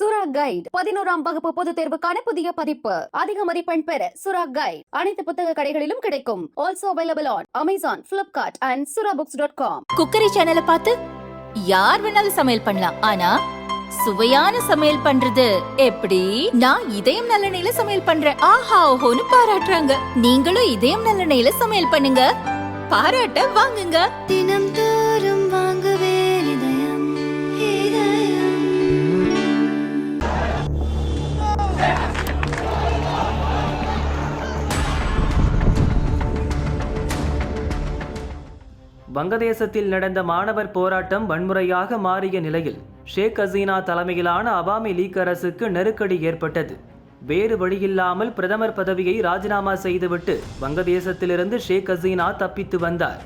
சுரா கைட் பதினோராம் வகுப்பு பொதுத் தேர்வுக்கான புதிய பதிப்பு. அதிக மதிப்பெண் பெற சுரா கைட் அனைத்து புத்தக கடைகளிலும் கிடைக்கும். Also available on Amazon Flipkart and Sura books dot com cookery சேனலை பார்த்து யார் வேணாலும் சமையல் பண்ணலாம். ஆனா சுவையான சமையல் பண்றது எப்படி? நான் இதயம் நல்லெண்ணெயில சமையல் பண்றேன். ஆஹா ஓஹோன்னு பாராட்டுறாங்க. நீங்களும் இதயம் நல்லெண்ணெயில சமையல் பண்ணுங்க. பாராட்ட வாங்குங்க. தினம் வங்கதேசத்தில் நடந்த மாணவர் போராட்டம் வன்முறையாக மாறிய நிலையில் ஷேக் ஹசீனா தலைமையிலான அவாமி லீக் அரசுக்கு நெருக்கடி ஏற்பட்டது. வேறு வழியில்லாமல் பிரதமர் பதவியை ராஜினாமா செய்துவிட்டு வங்கதேசத்திலிருந்து ஷேக் ஹசீனா தப்பித்து வந்தார்.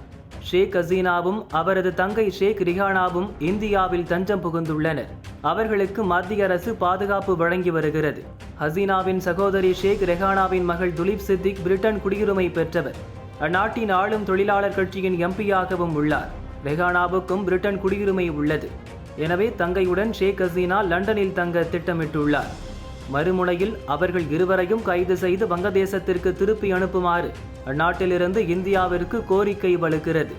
ஷேக் ஹசீனாவும் அவரது தங்கை ஷேக் ரிஹானாவும் இந்தியாவில் தஞ்சம் புகுந்துள்ளனர். அவர்களுக்கு மத்திய அரசு பாதுகாப்பு வழங்கி வருகிறது. ஹசீனாவின் சகோதரி ஷேக் ரெஹானாவின் மகள் துலீப் சித்திக் பிரிட்டன் குடியுரிமை பெற்றவர். அந்நாட்டின் ஆளும் தொழிலாளர் கட்சியின் எம்பியாகவும் உள்ளார். ரெஹானாவுக்கும் பிரிட்டன் குடியுரிமை உள்ளது. எனவே தங்கையுடன் ஷேக் ஹசீனா லண்டனில் தங்க திட்டமிட்டுள்ளார். மறுமுனையில் அவர்கள் இருவரையும் கைது செய்து வங்கதேசத்திற்கு திருப்பி அனுப்புமாறு அந்நாட்டிலிருந்து இந்தியாவிற்கு கோரிக்கை வலுக்கிறது.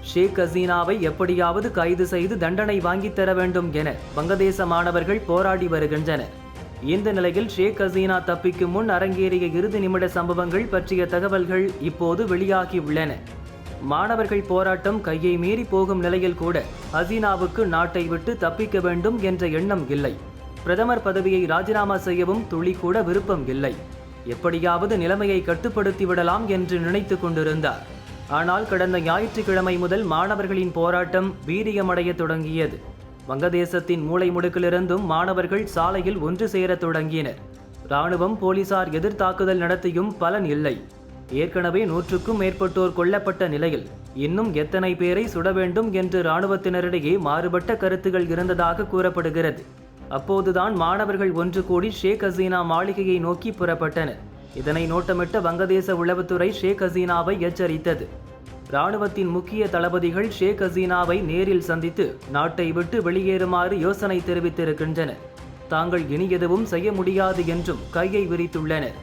ஷேக் ஹசீனாவை எப்படியாவது கைது செய்து தண்டனை வாங்கித் தர வேண்டும் என வங்கதேச மாணவர்கள் போராடி வருகின்றனர். இந்த நிலையில் ஷேக் ஹசீனா தப்பிக்கும் முன் அரங்கேறிய இறுதி நிமிட சம்பவங்கள் பற்றிய தகவல்கள் இப்போது வெளியாகி உள்ளன மாணவர்கள் போராட்டம் கையை மீறி போகும் நிலையில் கூட ஹசீனாவுக்கு நாட்டை விட்டு தப்பிக்க வேண்டும் என்ற எண்ணம் இல்லை. பிரதமர் பதவியை ராஜினாமா செய்யவும் துளி கூட விருப்பம் இல்லை. எப்படியாவது நிலைமையை கட்டுப்படுத்தி விடலாம் என்று நினைத்து கொண்டிருந்தார். ஆனால் கடந்த ஞாயிற்றுக்கிழமை முதல் மாணவர்களின் போராட்டம் வீரியமடைய தொடங்கியது. வங்கதேசத்தின் மூளை முடுக்கிலிருந்தும் மாணவர்கள் சாலையில் ஒன்று சேரத் தொடங்கினர். இராணுவம் போலீசார் எதிர் தாக்குதல் நடத்தியும் பலன் இல்லை. ஏற்கனவே நூற்றுக்கும் மேற்பட்டோர் கொல்லப்பட்ட நிலையில் இன்னும் எத்தனை பேரை சுட வேண்டும் என்று இராணுவத்தினரிடையே மாறுபட்ட கருத்துகள் இருந்ததாக கூறப்படுகிறது. அப்போதுதான் மாணவர்கள் ஒன்று கூடி ஷேக் ஹசீனா மாளிகையை நோக்கி புறப்பட்டனர். இதனை நோட்டமிட்ட வங்கதேச உளவுத்துறை ஷேக் ஹசீனாவை எச்சரித்தது. ராணுவத்தின் முக்கிய தளபதிகள் ஷேக் ஹசீனாவை நேரில் சந்தித்து நாட்டை விட்டு வெளியேறுமாறு யோசனை தெரிவித்திருக்கின்றனர். தாங்கள் இனி எதுவும் செய்ய முடியாது என்றும் கையை விரித்துள்ளனர்.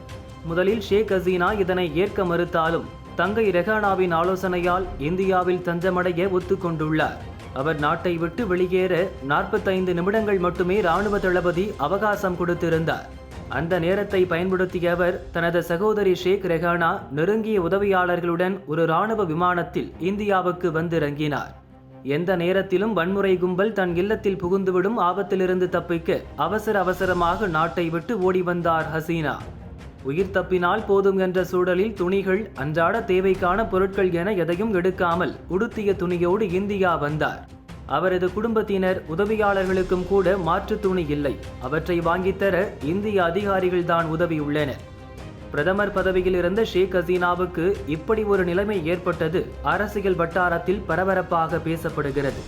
முதலில் ஷேக் ஹசீனா இதனை ஏற்க மறுத்தாலும் தங்கை ரெஹானாவின் ஆலோசனையால் இந்தியாவில் தஞ்சமடைய ஒத்துக்கொண்டுள்ளார். அவர் நாட்டை விட்டு வெளியேற நாற்பத்தைந்து நிமிடங்கள் மட்டுமே ராணுவ தளபதி அவகாசம் கொடுத்திருந்தார். அந்த நேரத்தை பயன்படுத்திய அவர் தனது சகோதரி ஷேக் ரெஹானா நெருங்கிய உதவியாளர்களுடன் ஒரு ராணுவ விமானத்தில் இந்தியாவுக்கு வந்திறங்கினார். எந்த நேரத்திலும் வன்முறை கும்பல் தன் இல்லத்தில் புகுந்துவிடும் ஆபத்திலிருந்து தப்பிக்க அவசர அவசரமாக நாட்டை விட்டு ஓடி வந்தார் ஹசீனா. உயிர் தப்பினால் போதும் என்ற சூழலில் துணிகள் அன்றாட தேவைக்கான பொருட்கள் என எதையும் எடுக்காமல் உடுத்திய துணியோடு இந்தியா வந்தார். அவரது குடும்பத்தினர் உதவியாளர்களுக்கும் கூட மாற்று துணி இல்லை. அவற்றை வாங்கித்தர இந்திய அதிகாரிகள் தான் உதவியுள்ளனர் பிரதமர் பதவியில் இருந்த ஷேக் ஹசீனாவுக்கு இப்படி ஒரு நிலைமை ஏற்பட்டது அரசியல் வட்டாரத்தில் பரபரப்பாக பேசப்படுகிறது.